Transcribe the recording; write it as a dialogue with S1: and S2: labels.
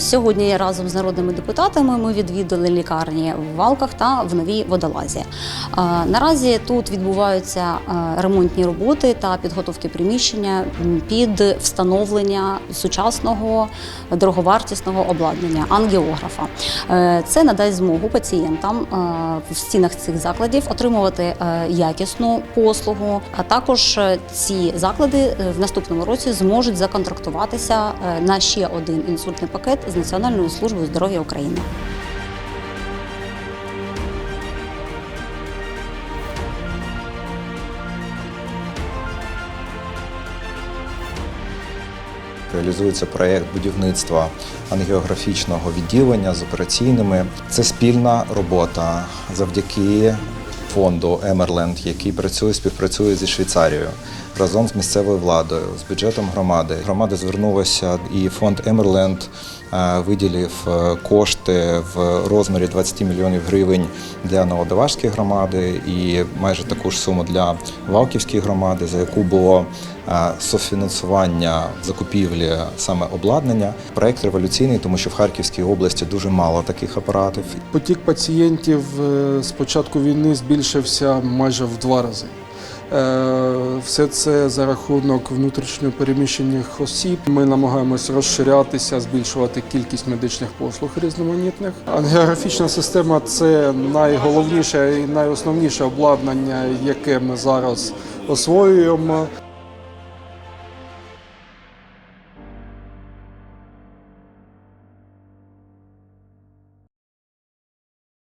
S1: Сьогодні разом з народними депутатами ми відвідали лікарні в Валках та в Новій Водолазі. Наразі тут відбуваються ремонтні роботи та підготовки приміщення під встановлення сучасного дороговартісного обладнання ангіографа. Е, Це надасть змогу пацієнтам е, в стінах цих закладів отримувати е, якісну послугу. А також ці заклади в наступному році зможуть законтрактуватися на ще один інсультний пакет з Національною службою здоров'я України.
S2: Реалізується проєкт будівництва ангіографічного відділення з операційними. Це спільна робота завдяки фонду Емерленд, який працює, співпрацює зі Швейцарією разом з місцевою владою, з бюджетом громади. Громада звернулася, і фонд Емерленд виділив е, кошти в розмірі 20 мільйонів гривень для Новодавашської громади і майже таку ж суму для Валківської громади, за яку було е, софінансування закупівлі саме обладнання. Проект революційний, тому що в Харківській області дуже мало таких апаратів.
S3: Потік пацієнтів е, з початку війни збільшився майже в два рази. Е, Все це за рахунок внутрішньо переміщених осіб. Ми намагаємось розширятися, збільшувати кількість медичних послуг різноманітних. Ангіографічна система це найголовніше і найосновніше обладнання, яке ми зараз освоюємо.